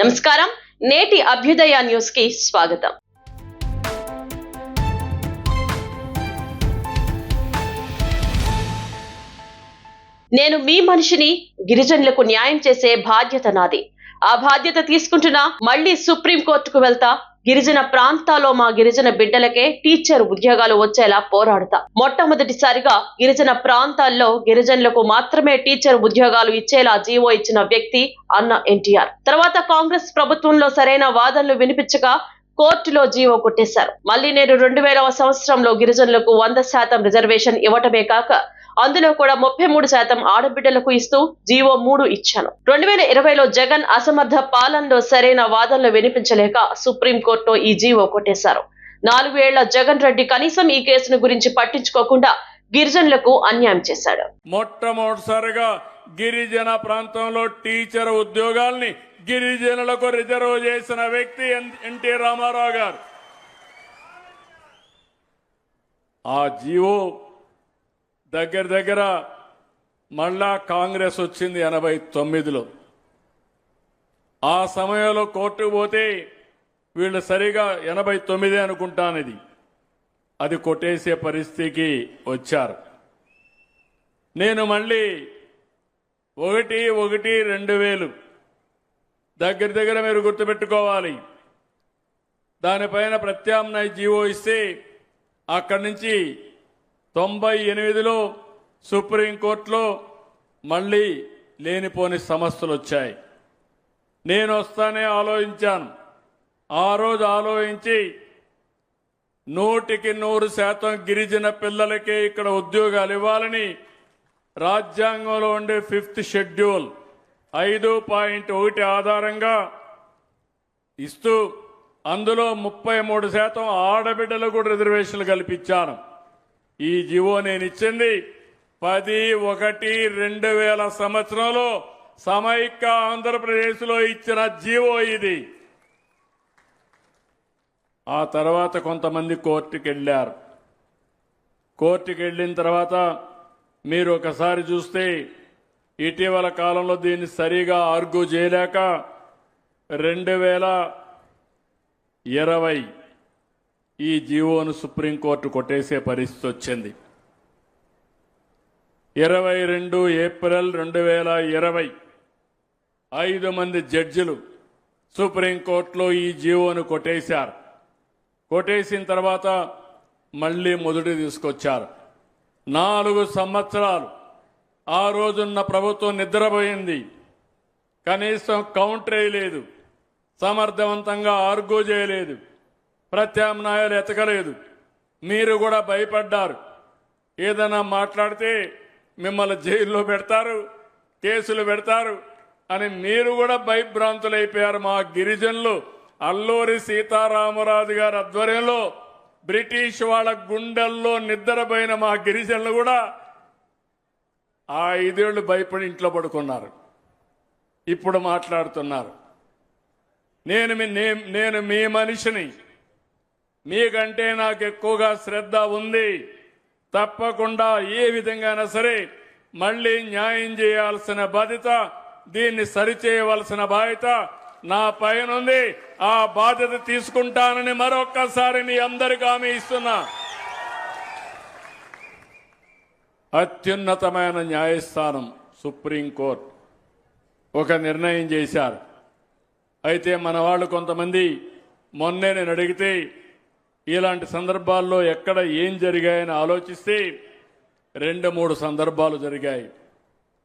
నమస్కారం. నేటి అభ్యుదయ న్యూస్కి స్వాగతం. నేను మీ మనిషిని గిరిజనులకు న్యాయం చేసే బాధ్యత నాది. ఆ బాధ్యత తీసుకుంటున్నా మళ్ళీ సుప్రీం కోర్టుకు వెళ్తా గిరిజన ప్రాంతాల్లో మా గిరిజన బిడ్డలకే టీచర్ ఉద్యోగాలు వచ్చేలా పోరాడుతా. మొట్టమొదటిసారిగా గిరిజన ప్రాంతాల్లో గిరిజనులకు మాత్రమే టీచర్ ఉద్యోగాలు ఇచ్చేలా జీవో ఇచ్చిన వ్యక్తి అన్న ఎన్టీఆర్. తర్వాత కాంగ్రెస్ ప్రభుత్వంలో సరైన వాదనలు వినిపించగా కోర్టులో జీవో కొట్టేశారు. మళ్ళీ నేను రెండు వేలవ సంవత్సరంలో గిరిజనులకు వంద శాతం రిజర్వేషన్ ఇవ్వటమే కాక అందులో కూడా ముప్పై మూడు శాతం ఆడబిడ్డలకు ఇస్తూ జీవో మూడు ఇచ్చాను. రెండు వేల ఇరవైలో జగన్ అసమర్థ పాలనలో సరైన వాదనలు వినిపించలేక సుప్రీంకోర్టులో ఈ జీవో కొట్టేశారు. నాలుగేళ్ళ జగన్ రెడ్డి కనీసం ఈ కేసును గురించి పట్టించుకోకుండా గిరిజనులకు అన్యాయం చేశాడు. మొట్టమొదటిసారిగా గిరిజన ప్రాంతంలో టీచర్ ఉద్యోగాల్ని గిరిజనులకు రిజర్వ్ చేసిన వ్యక్తి ఎన్- ఎన్టీ రామారావు గారు. ఆ జీవో దగ్గర దగ్గర మళ్ళా కాంగ్రెస్ వచ్చింది ఎనభై తొమ్మిదిలో. ఆ సమయంలో కోర్టుకు పోతే వీళ్ళు సరిగా ఎనభై తొమ్మిది అనుకుంటానది. అది కొట్టేసే పరిస్థితికి వచ్చారు. నేను మళ్ళీ ఒకటి ఒకటి రెండు వేలు దగ్గర దగ్గర మీరు గుర్తుపెట్టుకోవాలి. దానిపైన ప్రత్యామ్నాయ జీవో ఇస్తే అక్కడి నుంచి తొంభై ఎనిమిదిలో సుప్రీంకోర్టులో మళ్ళీ లేనిపోని సమస్యలు వచ్చాయి నేను వస్తానే ఆలోచించాను. ఆ రోజు ఆలోచించి నూటికి నూరు శాతం గిరిజన పిల్లలకే ఇక్కడ ఉద్యోగాలు ఇవ్వాలని రాజ్యాంగంలో ఉండే ఫిఫ్త్ షెడ్యూల్ ఐదు పాయింట్ ఒకటి ఆధారంగా ఇస్తూ అందులో ముప్పై మూడు శాతం ఆడబిడ్డలకు కూడా రిజర్వేషన్లు కల్పించాను. ఈ జీవో నేను ఇచ్చింది పది ఒకటి రెండు వేల సంవత్సరంలో సమైక్య ఆంధ్రప్రదేశ్లో ఇచ్చిన జీవో ఇది. ఆ తర్వాత కొంతమంది కోర్టుకి వెళ్ళారు కోర్టుకి వెళ్ళిన తర్వాత మీరు ఒకసారి చూస్తే ఇటీవల కాలంలో దీన్ని సరిగా ఆర్గ్యూ చేయలేక రెండు వేల ఇరవై ఈ జీవోను సుప్రీంకోర్టు కొట్టేసే పరిస్థితి వచ్చింది. ఇరవై రెండు ఏప్రిల్ రెండు వేల ఇరవై ఐదు మంది జడ్జిలు సుప్రీంకోర్టులో ఈ జీవోను కొట్టేశారు. కొట్టేసిన తర్వాత మళ్ళీ మొదటి తీసుకొచ్చారు. నాలుగు సంవత్సరాలు ఆ రోజున్న ప్రభుత్వం నిద్రపోయింది. కనీసం కౌంటర్ వేయలేదు సమర్థవంతంగా ఆర్గో చేయలేదు. ప్రత్యామ్నాయాలు ఎతకలేదు మీరు కూడా భయపడ్డారు. ఏదైనా మాట్లాడితే మిమ్మల్ని జైల్లో పెడతారు కేసులు పెడతారు అని మీరు కూడా భయభ్రాంతులైపోయారు మా గిరిజనులు. అల్లూరి సీతారామరాజు గారి ఆధ్వర్యంలో బ్రిటిష్ వాళ్ళ గుండెల్లో నిద్రపోయిన మా గిరిజనులు కూడా ఆ ఐదేళ్ళు భయపడి ఇంట్లో పడుకున్నారు. ఇప్పుడు మాట్లాడుతున్నారు. నేను మీ నేను మీ మనిషిని మీకంటే నాకు ఎక్కువగా శ్రద్ధ ఉంది. తప్పకుండా ఏ విధంగానైనా సరే మళ్ళీ న్యాయం చేయాల్సిన బాధ్యత దీన్ని సరిచేయవలసిన బాధ్యత నా పైన ఉంది ఆ బాధ్యత తీసుకుంటానని మరొక్కసారి మీ అందరికీ హామీ ఇస్తున్నా. అత్యున్నతమైన న్యాయస్థానం సుప్రీంకోర్టు ఒక నిర్ణయం చేశారు. అయితే మన వాళ్ళు కొంతమంది మొన్నే నేను అడిగితే ఇలాంటి సందర్భాల్లో ఎక్కడ ఏం జరిగాయని ఆలోచిస్తే రెండు మూడు సందర్భాలు జరిగాయి.